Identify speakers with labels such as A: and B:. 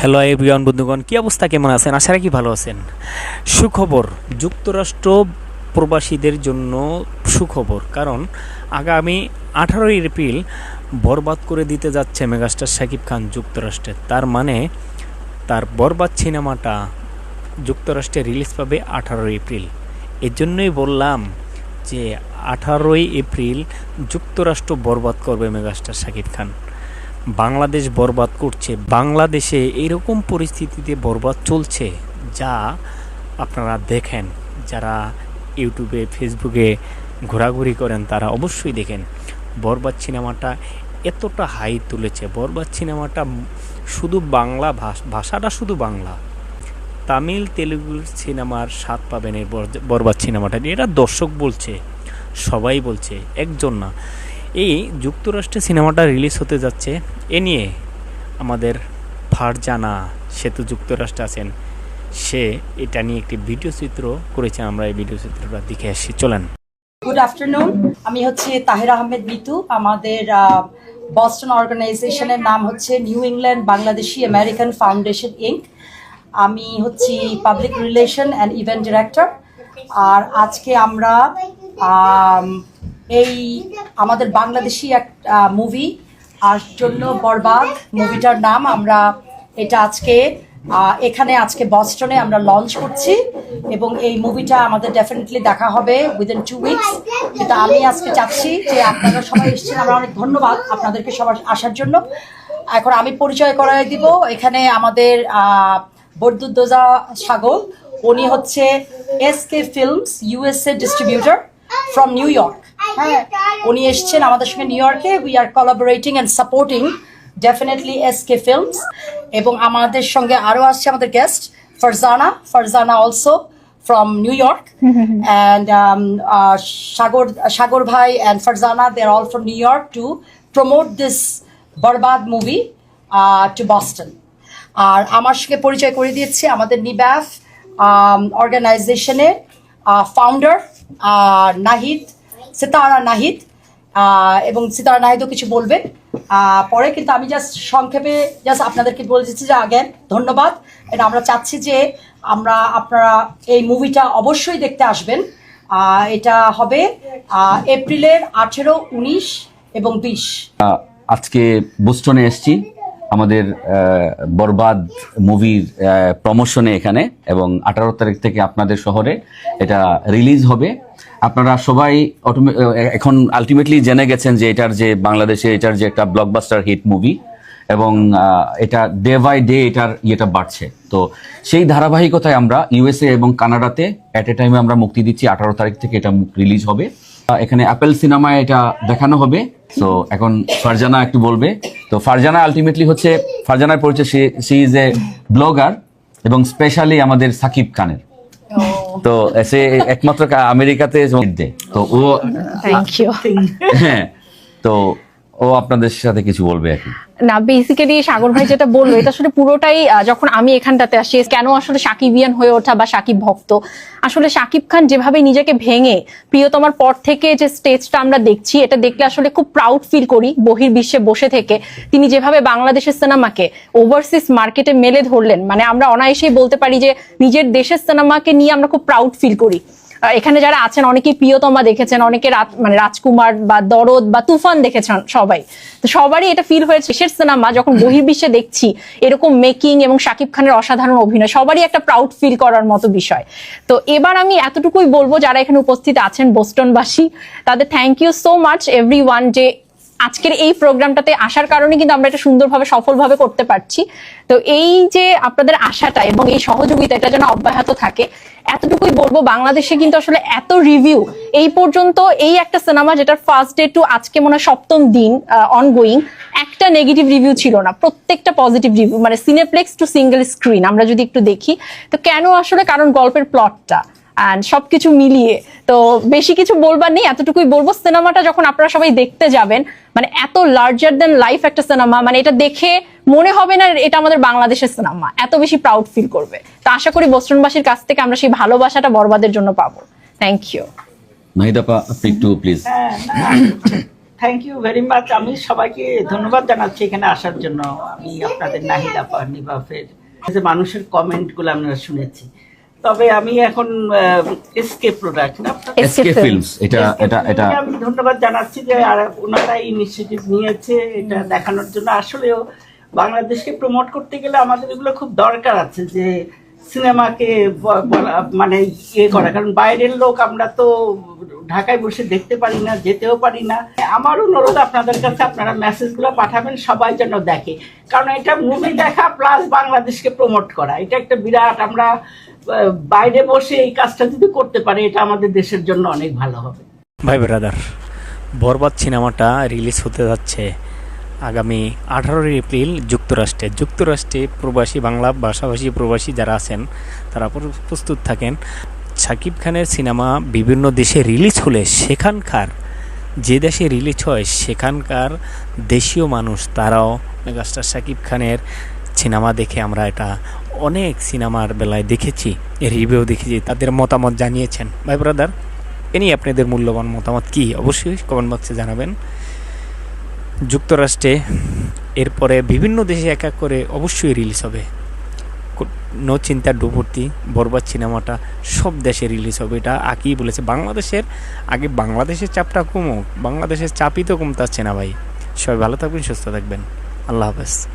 A: Hello everyone বন্ধুগণ, কী অবস্থা? কেমন আছেন? আশা রাখি ভালো আছেন। সুখবর, যুক্তরাষ্ট্র প্রবাসীদের জন্য সুখবর, কারণ আগামী আঠারোই এপ্রিল বরবাদ করে দিতে যাচ্ছে মেগাস্টার শাকিব খান যুক্তরাষ্ট্রে। তার মানে তার বরবাদ সিনেমাটা যুক্তরাষ্ট্রে রিলিজ পাবে আঠারোই এপ্রিল। এর জন্যই বললাম যে আঠারোই এপ্রিল যুক্তরাষ্ট্র বরবাদ করবে মেগাস্টার শাকিব খান। বাংলাদেশ বরবাদ করছে। বাংলাদেশে এরকম পরিস্থিতিতে বরবাদ চলছে যা আপনারা দেখেন। যারা ইউটিউবে, ফেসবুকে ঘোরাঘুরি করেন, তারা অবশ্যই দেখেন, বরবাদ সিনেমাটা এতটা হাই তুলেছে। বরবাদ সিনেমাটা শুধু বাংলা ভাষ- ভাষাটা শুধু বাংলা। তামিল, তেলুগু সিনেমার স্বাদ পাবেন এই বরবাদ সিনেমাটা। এটা দর্শক বলছে, সবাই বলছে, একজন না। এই যুক্তরাষ্ট্রে সিনেমাটা রিলিজ হতে যাচ্ছে এ নিয়ে আমাদের ফারজানা তো যুক্তরাষ্ট্রে আছেন। সে এটা নিয়ে একটি ভিডিও চিত্র করেছে আমরা এই ভিডিও চিত্রটা দেখে আসি। চলেন।
B: গুড আফটারনুন আমি হচ্ছে তাহির আহমেদ মিতু। আমাদের বস্টন অর্গানাইজেশনের নাম হচ্ছে New England Bangladeshi American foundation Inc আমি হচ্ছি public relation and event director আর আজকে আমরা আম, এই আমাদের বাংলাদেশি এক মুভি আর জন্য বরবাদ মুভিটার নাম আমরা এটা আজকে এখানে আজকে বস্টনে আমরা লঞ্চ করছি এবং এই মুভিটা আমাদের ডেফিনেটলি দেখা হবে উইদিন টু উইকস কিন্তু আমি আজকে চাচ্ছি যে আপনারা সবাই এসেছেন, আমরা অনেক ধন্যবাদ আপনাদেরকে সবার আসার জন্য। এখন আমি পরিচয় করাই দিব, এখানে আমাদের বরদুদ্দোজা সাগর, উনি হচ্ছে S K films USA distributor from New York হ্যাঁ। উনি এসছেন আমাদের সঙ্গে নিউ ইয়র্কে। We are collaborating and supporting definitely S K films এবং আমাদের সঙ্গে আরও আসছে আমাদের guest Farzana. Farzana also York, and um, uh, Shagor Shagor Bhai and Farzana they're all from New York to promote this Barbad movie uh, to Boston. আর আমার সঙ্গে পরিচয় করে দিয়েছি আমাদের নিব্যাফ অর্গানাইজেশনের ফাউন্ডার নাহিদ। সিতারা নাহিদ এবং সিতারা নাহিদও কিছু বলবেন পরে কিন্তু আমি জাস্ট সংক্ষেপে জাস্ট আপনাদেরকে বলে দিচ্ছি যে আগেন ধন্যবাদ। এটা আমরা চাচ্ছি যে আমরা আপনারা এই মুভিটা অবশ্যই দেখতে আসবেন। এটা হবে এপ্রিলের আঠেরো, উনিশ এবং বিশ।
C: আজকে বোস্টনে এসছি। আমাদের বরবাদ মুভির প্রমোশনে এখানে এবং আঠারো তারিখ থেকে আপনাদের শহরে এটা রিলিজ হবে। আপনারা সবাই এখন আলটিমেটলি জেনে গেছেন যে এটার যে বাংলাদেশে এটার যে একটা ব্লকবাস্টার হিট মুভি এবং এটা ডে বাই ডে এটার ইয়েটা বাড়ছে। তো সেই ধারাবাহিকতায় আমরা ইউএসএ এবং কানাডাতে অ্যাট এ টাইমে আমরা মুক্তি দিচ্ছি। আঠারো তারিখ থেকে এটা রিলিজ হবে। এখানে অ্যাপেল সিনেমায় এটা দেখানো হবে। তো এখন ফারজানা একটু বলবে। তো ফারজানা আলটিমেটলি হচ্ছে ফারজানার পরিচয় সে ইজ এ ব্লগার এবং স্পেশালি আমাদের সাকিব খানের। তো সে একমাত্র আমেরিকাতে মধ্যে তো ও হ্যাঁ তো ও আপনাদের সাথে কিছু বলবে আর
D: না বেসিক্যালি সাগর ভাই যেটা বলল, এটা আসলে পুরোটাই যখন আমি এখানটাতে আসি কেন আসলে সাকিবিয়ান হয়ে ওঠা বা সাকিব ভক্ত? আসলে সাকিব খান যেভাবে নিজেকে ভেঙে, প্রিয়তমার পর থেকে যে স্টেজটা আমরা দেখছি, এটা দেখলে আসলে খুব প্রাউড ফিল করি বহির্বিশ্বে বসে থেকে। তিনি যেভাবে বাংলাদেশের সিনেমাকে ওভারসিজ মার্কেটে মেলে ধরলেন মানে আমরা অনায়াসেই বলতে পারি যে, নিজের দেশের সিনেমাকে নিয়ে আমরা খুব প্রাউড ফিল করি। এখানে যারা আছেন অনেকে প্রিয়তমা দেখেছেন, অনেকে মানে রাজকুমার বা দরদ বা তুফান দেখেছেন সবাই। তো সবারই এটা ফিল হয়েছে। শেষের সিনেমা যখন বহির্বিশ্বে দেখছি, এরকম মেকিং এবং শাকিব খানের অসাধারণ অভিনয়, সবারই একটা প্রাউড ফিল করার মতো বিষয়। তো এবার আমি এতটুকুই বলব, যারা এখানে উপস্থিত আছেন, বোস্টনবাসী, তাদের thank you so much everyone যে আজকের এই প্রোগ্রামটাতে আসার কারণে কিন্তু আমরা এটা সুন্দরভাবে, সফলভাবে করতে পারছি। তো এই যে আপনাদের আশাটা এবং এই সহযোগিতা, এটা যেন অব্যাহত থাকে, এতটুকুই বলব, বাংলাদেশে কিন্তু আসলে এত রিভিউ এই পর্যন্ত এই একটা সিনেমা যেটার ফার্স্ট ডে টু আজকে মনে হয় সপ্তম দিন অনগোয়িং একটা নেগেটিভ রিভিউ ছিল না। প্রত্যেকটা পজিটিভ রিভিউ মানে সিনেপ্লেক্স টু সিঙ্গেল স্ক্রিন আমরা যদি একটু দেখি, তো কেন আসলে কারণ গল্পের প্লটটা অ্যান্ড সবকিছু মিলিয়ে তো বেশি কিছু বলবার নেই এতটুকুই বলব। সিনেমাটা যখন আপনারা সবাই দেখতে যাবেন মানে এত লার্জার দেন লাইফ একটা সিনেমা মানে এটা দেখে মনে হবে না এটা আমাদের বাংলাদেশের সিনেমা এত বেশি প্রাউড ফিল করবে। তো আশা করি বস্টনবাসীর কাছ থেকে আমরা সেই ভালোবাসাটা বরবাদের জন্য পাবো। থ্যাংক ইউ
C: নাহিদাপা আপনি একটু please
E: thank you very much আমি সবাইকে ধন্যবাদ জানাচ্ছি এখানে আসার জন্য। আমি আপনাদের নাহিদা নিবাফের। মানুষের কমেন্টগুলো আপনারা শুনেছি। তবে আমি এখন এসকে প্রোডাক্ট না।
C: এসকে ফিল্মস এটা এটা এটা
E: আমি ধন্যবাদ জানাচ্ছি যে আর ওনারা ইনিশিয়েটিভ নিয়েছে এটা দেখানোর জন্য। আসলেও বাংলাদেশকে প্রমোট করতে গেলে আমাদের এগুলো খুব দরকার আছে যে সিনেমাকে মানে ইয়ে করা। কারণ বাইরের লোক আমরা তো ঢাকায় বসে দেখতে পারি না যেতেও পারি না। আমার অনুরোধ আপনাদের কাছে আপনারা মেসেজগুলো পাঠাবেন সবাই যেন দেখে। কারণ এটা মুভি দেখা প্লাস বাংলাদেশকে প্রমোট করা। এটা একটা বিরাট আমরা বাইরে বসে এই কাজটা যদি করতে পারি, এটা আমাদের দেশের জন্য অনেক ভালো হবে।
A: ভাই ব্রাদার, বরবাদ সিনেমাটা রিলিজ হতে যাচ্ছে আগামী আঠারোই এপ্রিল যুক্তরাষ্ট্রে। যুক্তরাষ্ট্রে প্রবাসী বাংলা, ভাষাভাষী প্রবাসী যারা আছেন, তারা প্রস্তুত থাকেন। শাকিব খানের সিনেমা বিভিন্ন দেশে রিলিজ হলে সেখানকার যে দেশে রিলিজ হয়, সেখানকার দেশীয় মানুষ, তারাও মেগাস্টার শাকিব খানের সিনেমা দেখে আমরা এটা অনেক সিনেমার বেলায় দেখেছি এর রিভিউ দেখেছি, তাদের মতামত জানিয়েছেন। ভাই ব্রাদার এ নিয়ে আপনাদের মূল্যবান মতামত কি? অবশ্যই কমেন্ট বক্সে জানাবেন। যুক্তরাষ্ট্রে এরপরে বিভিন্ন দেশে এক এক করে অবশ্যই রিলিজ হবে। নো চিন্তা ডুবর্তি বরবাদ সিনেমাটা সব দেশে রিলিজ হবে। এটা আকিই বলেছে। বাংলাদেশের, আগে বাংলাদেশের চাপটা কমুক, বাংলাদেশের চাপই তো কমতে না ভাই। সবাই ভালো থাকবেন, সুস্থ থাকবেন। আল্লাহ হাফেজ।